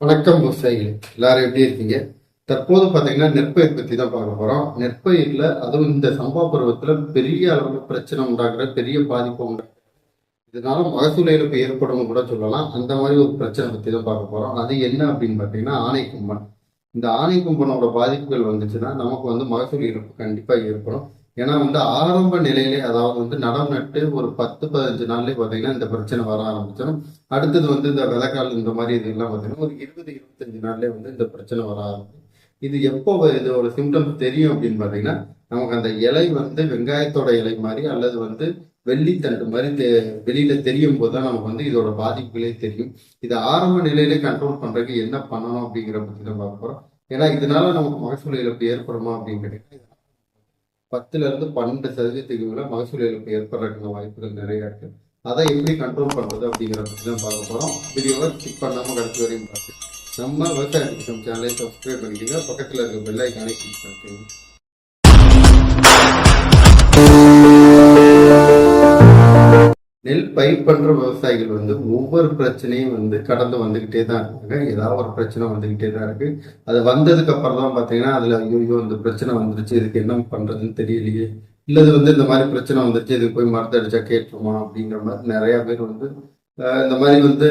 வணக்கம் விவசாயிகள். எல்லாரும் எப்படி இருக்கீங்க? தற்போது பார்த்தீங்கன்னா நெற்பயிர் பற்றி தான் பார்க்க போகிறோம் நெற்பயிரில் அதுவும் இந்த சம்பா பருவத்தில் பெரிய அளவில் பிரச்சனை உண்டாக்குற பெரிய பாதிப்பு உண்டாக்குற இதனால மகசூல் இழப்பு ஏற்படும் கூட சொல்லலாம். அந்த மாதிரி ஒரு பிரச்சனை பற்றி தான் பார்க்க போகிறோம் அது என்ன அப்படின்னு பார்த்தீங்கன்னா ஆணைக்கும்பன் இந்த ஆணைக்கும்பனோட பாதிப்புகள் வந்துச்சுன்னா நமக்கு வந்து மகசூல் இழப்பு கண்டிப்பாக ஏற்படும். ஏன்னா வந்து ஆரம்ப நிலையிலே அதாவது வந்து நடம் நட்டு ஒரு பத்து பதினஞ்சு நாள்லயே பார்த்தீங்கன்னா இந்த பிரச்சனை வர ஆரம்பிச்சிடும். அடுத்தது வந்து இந்த விதைக்கால் இந்த மாதிரி இதெல்லாம் பார்த்தீங்கன்னா ஒரு இருபது இருபத்தஞ்சு நாள்லயே வந்து இந்த பிரச்சனை வர ஆரம்பிச்சு இது எப்போ இது ஒரு சிம்டம்ஸ் தெரியும் அப்படின்னு பார்த்தீங்கன்னா நமக்கு அந்த இலை வந்து வெங்காயத்தோட இலை மாதிரி அல்லது வந்து வெள்ளித்தண்டு மாதிரி தெ- வெளியில தெரியும் போது தான் நமக்கு வந்து இதோட பாதிப்புகளே தெரியும். இதை ஆரம்ப நிலையிலே கண்ட்ரோல் பண்றதுக்கு என்ன பண்ணணும் அப்படிங்கிற பத்தி தான் பார்க்க போறோம். ஏன்னா இதனால நமக்கு மகசூல் இழப்பு ஏற்படுமா அப்படின்னு கேட்டீங்கன்னா பத்துல இருந்து பன்னெண்டு சதவீதத்துக்கு மேல மகசூல் இழப்பு ஏற்படுறதுக்கான வாய்ப்புகள் நிறைய இருக்கு. அதை எப்படி கண்ட்ரோல் பண்றது அப்படிங்கிற பத்தி தான் பார்க்க போறோம். வீடியோவை ஸ்கிப் பண்ணாம கடைசி வரையும் பார்த்து நம்ம விவசாய சேனலை சப்ஸ்கிரைப் பண்ணிக்கோங்க. பக்கத்துல இருக்க பெல் ஐக்கானை கிளிக் பண்ணிக்கோங்க. நெல் பயிர் பண்ற விவசாயிகள் வந்து ஒவ்வொரு பிரச்சனையும் வந்து கடந்து வந்துகிட்டே தான் இருக்காங்க. ஏதாவது ஒரு பிரச்சனை வந்துகிட்டே தான் இருக்கு. அது வந்ததுக்கு அப்புறம் தான் பாத்தீங்கன்னா அதுல ஐயோ இந்த பிரச்சனை வந்துருச்சு இதுக்கு என்ன பண்றதுன்னு தெரியலையே. இல்லது வந்து இந்த மாதிரி பிரச்சனை வந்துருச்சு இதுக்கு போய் மருந்து அடிச்சா கேட்டுருமா அப்படிங்கிற மாதிரி நிறைய பேர் வந்து இந்த மாதிரி வந்து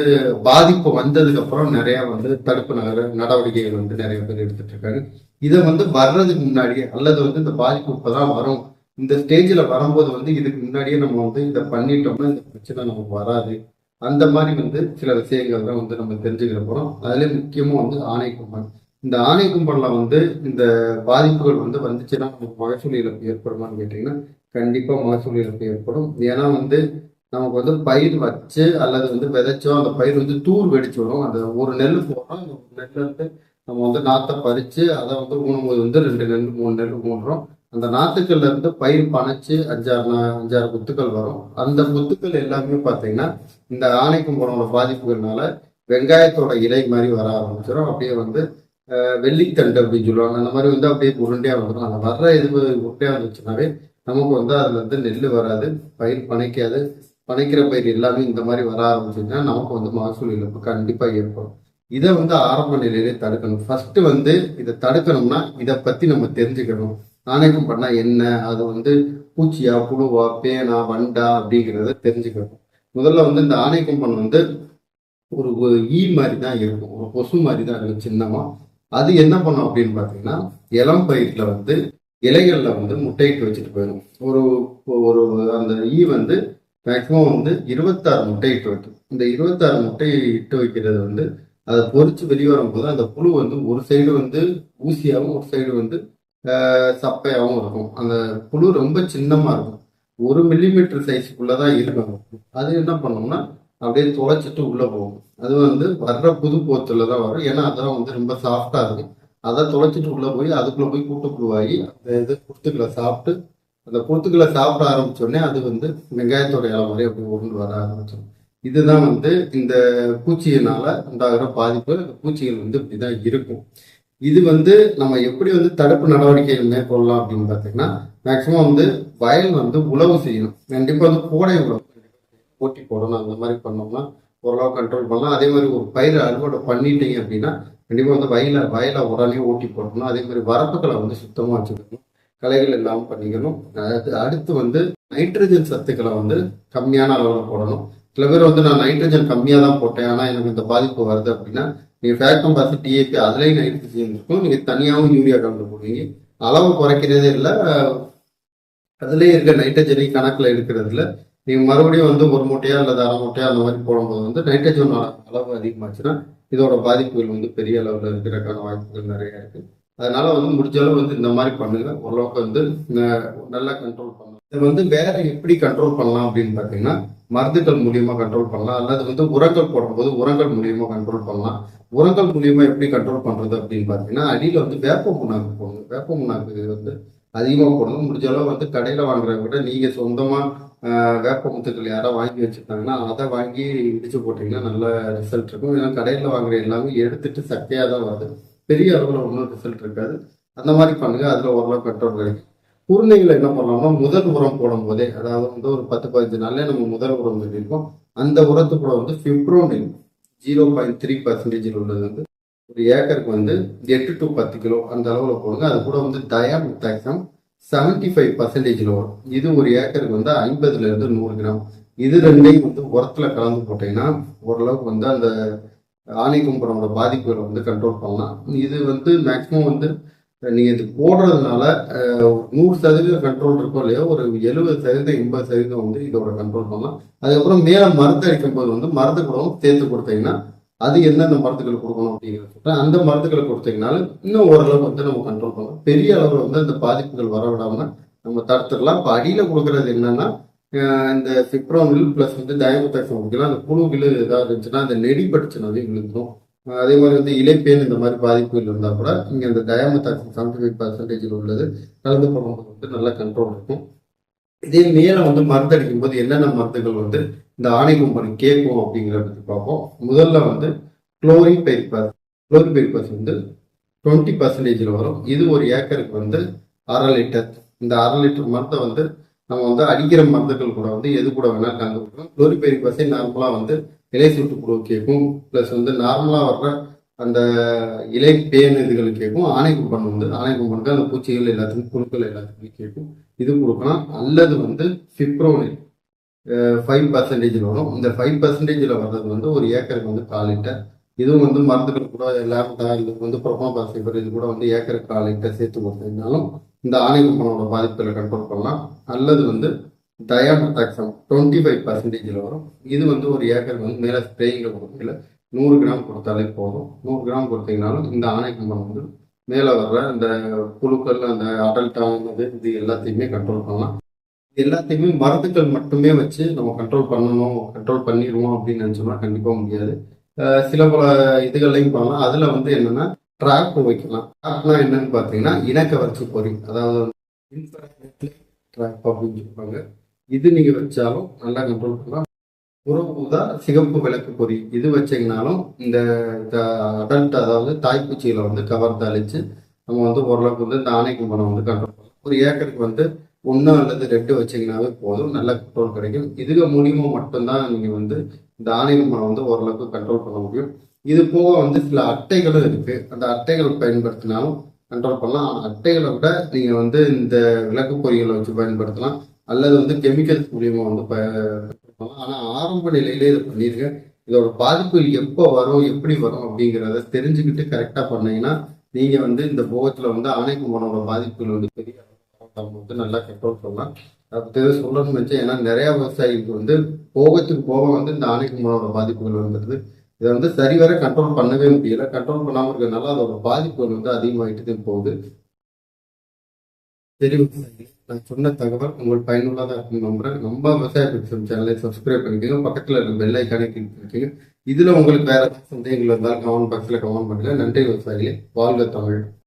பாதிப்பு வந்ததுக்கு அப்புறம் நிறைய வந்து தடுப்பு நகர நடவடிக்கைகள் வந்து நிறைய பேர் எடுத்துட்டு இருக்காங்க. இதை வந்து வர்றதுக்கு முன்னாடியே அல்லது வந்து இந்த பாதிப்பு இப்பதான் வரும் இந்த ஸ்டேஜில் வரும்போது வந்து இதுக்கு முன்னாடியே நம்ம வந்து இதை பண்ணிட்டோம்னா இந்த பிரச்சனை நமக்கு வராது. அந்த மாதிரி வந்து சில விஷயங்கள் தான் வந்து நம்ம தெரிஞ்சுக்கிற போகிறோம் அதுலேயே முக்கியமாக வந்து ஆணை கும்பல். இந்த ஆணை கும்பலில் வந்து இந்த பாதிப்புகள் வந்து வந்துச்சுன்னா நமக்கு மகசூல் இழப்பு ஏற்படுமான்னு கேட்டிங்கன்னா கண்டிப்பாக மகசூல் இழப்பு ஏற்படும். ஏன்னா வந்து நமக்கு வந்து பயிர் வச்சு அல்லது வந்து விதைச்சோம் அந்த பயிர் வந்து தூர் வெடிச்சு வரும் அந்த ஒரு நெல் போடுறோம். அந்த ஒரு நெல்ல வந்து நம்ம வந்து நாற்றை பறித்து அதை வந்து ஊனும்போது வந்து ரெண்டு நெல் மூணு நெல் ஊன்றோம். அந்த நாத்துக்கள்ல இருந்து பயிர் பனைச்சு அஞ்சாறு அஞ்சாறு குத்துக்கள் வரும். அந்த புத்துக்கள் எல்லாமே பார்த்தீங்கன்னா இந்த ஆணைக்கும்பனோட பாதிப்புகள்னால வெங்காயத்தோட இலை மாதிரி வர ஆரம்பிச்சிடும் அப்படியே வந்து வெள்ளித்தண்டு அப்படின்னு சொல்லுவாங்க. அந்த மாதிரி வந்து அப்படியே உருண்டையா வந்துடும் அந்த வர்ற இது உருண்டையா வந்துச்சுனாவே நமக்கு வந்து அதுல இருந்து நெல் வராது பயிர் பனைக்காது. பனைக்கிற பயிர் எல்லாமே இந்த மாதிரி வர ஆரம்பிச்சுன்னா நமக்கு வந்து மகசூல் இழப்பு கண்டிப்பா ஏற்படும். இதை வந்து ஆரம்ப நிலையிலே தடுக்கணும். ஃபர்ஸ்ட் வந்து இதை தடுக்கணும்னா இதை பத்தி நம்ம தெரிஞ்சுக்கணும். ஆணையம் பண்ணா என்ன? அது வந்து பூச்சியா புழுவா பேனா வண்டா அப்படிங்கிறத தெரிஞ்சுக்கணும். முதல்ல வந்து இந்த ஆணைக்கும்பன் வந்து ஒரு ஒரு ஈ மாதிரி தான் இருக்கும். ஒரு கொசு மாதிரி தான் இருக்கும் சின்னமா. அது என்ன பண்ணும் அப்படின்னு பார்த்தீங்கன்னா இளம் பயிர்ல வந்து இலைகள்ல வந்து முட்டையிட்டு வச்சுட்டு போயிடும். ஒரு ஒரு அந்த ஈ வந்து மேக்சிமம் வந்து இருபத்தாறு முட்டையிட்டு வைக்கும். இந்த இருபத்தாறு முட்டையை இட்டு வைக்கிறது வந்து அதை பொறிச்சு வெளியே வரும்போது அந்த புழு வந்து ஒரு சைடு வந்து ஊசியாகவும் ஒரு சைடு வந்து சப்பையாகவும் இருக்கும். அந்த புழு ரொம்ப சின்னமா இருக்கும். ஒரு மில்லிமீட்டர் சைஸ்க்குள்ளதான் இருக்கும். அது என்ன பண்ணோம்னா அப்படியே தொலைச்சிட்டு உள்ளே போகும். அது வந்து வர்ற புது போத்துல தான் வரும். ஏன்னா அதான் வந்து ரொம்ப சாஃப்டாக இருக்கும். அதை தொலைச்சிட்டு உள்ளே போய் அதுக்குள்ளே போய் கூட்டுக்குழுவாகி அந்த இது குருத்துக்களை சாப்பிட்டு அந்த குருத்துக்களை சாப்பிட ஆரம்பிச்சோடனே அது வந்து வெங்காயத்தோட இலை மாதிரி அப்படி உருண்டு வர ஆரம்பிச்சிடும். இதுதான் வந்து இந்த பூச்சியினால உண்டாகிற பாதிப்பு. அந்த பூச்சிகள் வந்து இப்படிதான் இருக்கும். இது வந்து நம்ம எப்படி வந்து தடுப்பு நடவடிக்கைகள் மேற்கொள்ளலாம் அப்படின்னு பார்த்தீங்கன்னா மேக்சிமம் வந்து வயல் வந்து உழவு செய்யணும். கண்டிப்பாக வந்து கோடை உழவு. போட்டி போடணும் அந்த மாதிரி பண்ணோம்னா ஓரளவு கண்ட்ரோல் பண்ணலாம். அதே மாதிரி ஒரு பயிர் அறுவடை பண்ணிட்டீங்க அப்படின்னா கண்டிப்பாக வந்து வயல வயலை உடனே ஓட்டி போடணும். அதே மாதிரி வரப்புகளை வந்து சுத்தமாக வச்சுக்கணும். களைகள் இல்லாமல் பண்ணிக்கணும். அது அடுத்து வந்து நைட்ரஜன் சத்துக்களை வந்து கம்மியான அளவில் போடணும். சில பேர் வந்து நான் நைட்ரஜன் கம்மியாக தான் போட்டேன். ஆனால் எனக்கு இந்த பாதிப்பு வருது அப்படின்னா நீங்கள் ஃபேக்டம் பார்த்து டிஏபி அதுலேயும் நைட்ரஜன் இருக்கும். நீங்கள் தனியாகவும் யூரியா கலந்து போடுவீங்க. அளவு குறைக்கிறதே இல்லை. அதுலேயே இருக்க நைட்ரஜனை கணக்கில் எடுக்கிறது இல்லை நீங்கள் மறுபடியும் வந்து ஒரு மூட்டையா அல்லது அரை மூட்டையா அந்த மாதிரி போடும்போது வந்து நைட்ரஜன் அளவு அதிகமாச்சுன்னா இதோட பாதிப்புகள் வந்து பெரிய அளவில் இருக்கிறதுக்கான வாய்ப்புகள் நிறைய இருக்கு. அதனால வந்து முடிஞ்ச அளவு வந்து இந்த மாதிரி பண்ணுங்க. ஓரளவுக்கு வந்து நல்லா கண்ட்ரோல் பண்ணலாம் இதை வந்து வேற எப்படி கண்ட்ரோல் பண்ணலாம் அப்படின்னு பார்த்தீங்கன்னா மருந்துகள் மூலியமா கண்ட்ரோல் பண்ணலாம். அல்லது வந்து உரங்கள் போடும்போது உரங்கள் மூலியமா கண்ட்ரோல் பண்ணலாம். உரங்கள் மூலியமா எப்படி கண்ட்ரோல் பண்றது அப்படின்னு பார்த்தீங்கன்னா அடியில வந்து வேப்ப புண்ணாக்கு போடணும். வேப்ப புண்ணாக்கு வந்து அதிகமாக போடணும். முடிஞ்ச அளவு வந்து கடையில வாங்குறத விட நீங்க சொந்தமா வேப்ப முத்துக்கள் யாரோ வாங்கி வச்சிருந்தாங்கன்னா அதை வாங்கி இடிச்சு போட்டீங்கன்னா நல்ல ரிசல்ட் இருக்கும். ஏன்னா கடையில வாங்குற எல்லாமே எடுத்துட்டு சக்தியாக தான் வருது. பெரிய அளவுல ஒன்றும் ரிசல்ட் இருக்காது. அந்த மாதிரி பண்ணுங்க. அதுல ஓரளவு கண்ட்ரோல் கிடைக்கும். குருணைகளை என்ன பண்ணலாம்னா முதல் உரம் போடும் போதே அதாவது வந்து ஒரு பத்து பதினஞ்சு நாள்ல நம்ம முதல் உரம் எழுதியிருக்கோம் அந்த உரத்து கூட வந்து ஃபிப்ரோனில் ஜீரோ பாயிண்ட் த்ரீ பர்சன்டேஜில் உள்ளது வந்து ஒரு ஏக்கருக்கு வந்து எட்டு டு பத்து கிலோ அந்த அளவில் போடுங்க. அது கூட வந்து டயாமெத்தாக்சம் செவன்டி ஃபைவ் பர்சன்டேஜில் வரும். இது ஒரு ஏக்கருக்கு வந்து ஐம்பதுலேருந்து நூறு கிராம். இது ரெண்டையும் வந்து உரத்தில் கலந்து போட்டீங்கன்னா ஓரளவுக்கு வந்து அந்த ஆணை கும்பனோட பாதிப்புகளை வந்து கண்ட்ரோல் பண்ணலாம். இது வந்து மேக்ஸிமம் வந்து நீங்க இது போடுறதுனால நூறு சதவீதம் கண்ட்ரோல் இருக்கோ இல்லையோ ஒரு எழுபது சதவீதம் எண்பது சதவீதம் வந்து இதோட கண்ட்ரோல் பண்ணலாம். அதுக்கப்புறம் மேல மருந்து அடிக்கும் போது வந்து மருந்து கூடவும் சேர்த்து கொடுத்தீங்கன்னா அது எந்தெந்த மருந்துகள் கொடுக்கணும் அப்படிங்கிறத சொல்றேன். அந்த மருந்துகளை கொடுத்தீங்கனால இன்னும் ஓரளவு வந்து நம்ம கண்ட்ரோல் பண்ணலாம். பெரிய அளவில் வந்து அந்த பாதிப்புகள் வர விடாமல் நம்ம தடுத்துடலாம். இப்போ அடியில் கொடுக்கறது என்னன்னா இந்த இந்த சிப்ரோனில் ப்ளஸ் வந்து டயமோதாக்சம் கொடுக்கலாம். அந்த புழுவில் ஏதாவது இருந்துச்சுன்னா அந்த நெடி படிச்சுனாவே விழுந்துடும் அதே மாதிரி வந்து இலைப்பேன் இந்த மாதிரி பாதிப்புகள் இருந்தால் கூட இங்கே அந்த டயாமத்தாக்சின் செவன்டி ஃபைவ் பர்சன்டேஜில் உள்ளது கலந்து போடும்போது வந்து நல்ல கண்ட்ரோல் இருக்கும். இதே மேலே வந்து மருந்து அடிக்கும் போது என்னென்ன மருந்துகள் வந்து இந்த ஆணை கும்பல் கேட்கும் அப்படிங்கிறத பற்றி பார்ப்போம். முதல்ல வந்து குளோரின் பெரிபாஸ் வந்து டுவெண்ட்டி பர்சன்டேஜில் வரும். இது ஒரு ஏக்கருக்கு வந்து அரை லிட்டர். இந்த அரை லிட்டர் மருந்தை வந்து நம்ம வந்து அடிக்கிற மருந்துகள் கூட வந்து எது கூட வேணாலும் கலந்து கொடுக்கணும் குளோரின் நார்மலாக வந்து இலை சுட்டு புழு கேட்கும். ப்ளஸ் வந்து நார்மலாக வர்ற அந்த இலை பேன் இதுகள் கேட்கும். ஆணை கும்பன் வந்து ஆணை கும்பனுக்கு அந்த பூச்சிகள் எல்லாத்துக்கும் புழுக்கள் எல்லாத்துக்குமே கேட்கும். இது கொடுக்கலாம் அல்லது வந்து ஃபிப்ரோனில் ஃபைவ் பர்சன்டேஜில் வரும். இந்த ஃபைவ் பர்சன்டேஜில் வர்றது வந்து ஒரு ஏக்கருக்கு வந்து கால் லிட்டர். இதுவும் வந்து மருந்துகள் கூட லேப்டா இது வந்து ப்ரொபாபாசிபர் இது கூட வந்து ஏக்கருக்கு கால் லிட்டர் சேர்த்து கொடுத்ததுனாலும் இந்த ஆணை கும்பனோட பாதிப்புகளை கண்ட்ரோல் பண்ணலாம். அல்லது வந்து டயாமெத்தாக்சம் டுவெண்ட்டி ஃபைவ் பர்சன்டேஜில் வரும். இது வந்து ஒரு ஏக்கருக்கு வந்து மேலே ஸ்ப்ரேயிங்கில் கொடுக்கல நூறு கிராம் கொடுத்தாலே போதும். நூறு கிராம் கொடுத்தீங்கனாலும் இந்த ஆணை கும்பம் வந்து மேலே வர்ற அந்த புழுக்கள் அந்த அடல்ட்டானது இது எல்லாத்தையுமே கண்ட்ரோல் பண்ணலாம். எல்லாத்தையுமே மருந்துகள் மட்டுமே வச்சு நம்ம கண்ட்ரோல் பண்ணணும் கண்ட்ரோல் பண்ணிடுவோம் அப்படின்னு நினச்சோம்னா கண்டிப்பாக முடியாது. சில பல இதுகள்லையும் பண்ணலாம். அதில் வந்து என்னென்னா ட்ராப் வைக்கலாம். ட்ராப்னா என்னன்னு பார்த்தீங்கன்னா இனக்கவர்ச்சி பொறி. அதாவது ட்ராப் அப்படின்னு சொல்லுவாங்க. இது நீங்கள் வச்சாலும் நல்லா கண்ட்ரோல் பண்ணலாம். புறப்பூதா சிகப்பு விளக்கு பொறி இது வச்சிங்கனாலும் இந்த அடல்ட் அதாவது தாய்ப்பூச்சிகளை வந்து கவர்ந்து அழிச்சு நம்ம வந்து ஓரளவுக்கு வந்து இந்த ஆணை கும்பனை வந்து கண்ட்ரோல் பண்ணலாம். ஒரு ஏக்கருக்கு வந்து ஒன்று அல்லது ரெண்டு வச்சீங்கன்னாவே போதும். நல்ல கண்ட்ரோல் கிடைக்கும். இதுக மூலியமாக மட்டும்தான் நீங்கள் வந்து இந்த ஆணை கும்பனை வந்து ஓரளவுக்கு கண்ட்ரோல் பண்ண முடியும். இது போக வந்து சில அட்டைகளும் இருக்குது அந்த அட்டைகள் பயன்படுத்தினாலும் கண்ட்ரோல் பண்ணலாம். அட்டைகளை விட நீங்கள் வந்து இந்த விளக்கு பொறிகளை வச்சு பயன்படுத்தலாம். அல்லது வந்து கெமிக்கல்ஸ் மூலியமா வந்து பயன்படுத்தலாம் ஆனா ஆரம்ப நிலையிலே இதை பண்ணிருங்க. இதோட பாதிப்புகள் எப்போ வரும் எப்படி வரும் அப்படிங்கிறத தெரிஞ்சுக்கிட்டு கரெக்டா பண்ணீங்கன்னா நீங்க வந்து இந்த போகத்துல வந்து ஆணைக்குமனோட பாதிப்புகள் வந்து பெரிய வந்து நல்லா கண்ட்ரோல் பண்ணலாம். அப்படி சொல்லணும்னு வச்சேன் ஏன்னா நிறைய விவசாயிகளுக்கு வந்து போகத்துக்கு போக வந்து இந்த ஆணைக்குமனோட பாதிப்புகள் வந்துடுது இதை வந்து சரிவர கண்ட்ரோல் பண்ணவே முடியல. கண்ட்ரோல் பண்ணாமல் இருக்கிறதுனால அதோட பாதிப்புகள் வந்து அதிகமாகிட்டு தான் போகுது. சரி நான் சொன்ன தகவல் உங்களுக்கு பயனுள்ளதா இருக்கும் நம்புறேன். நம்ம விவசாய பிடிச்சம் சேனலை சப்ஸ்கிரைப் பண்ணிக்கோங்க. பக்கத்துல இருக்க பெல் ஐக்கானை கிளிக் பண்ணிக்கோங்க. இதுல உங்களுக்கு வேறு ஏதாவது சந்தேகங்கள் இருந்தாலும் கமெண்ட் பாக்ஸ்ல கமெண்ட் பண்ணுங்கள் நன்றி விவசாயிகளே. வாழ்க தமிழ்.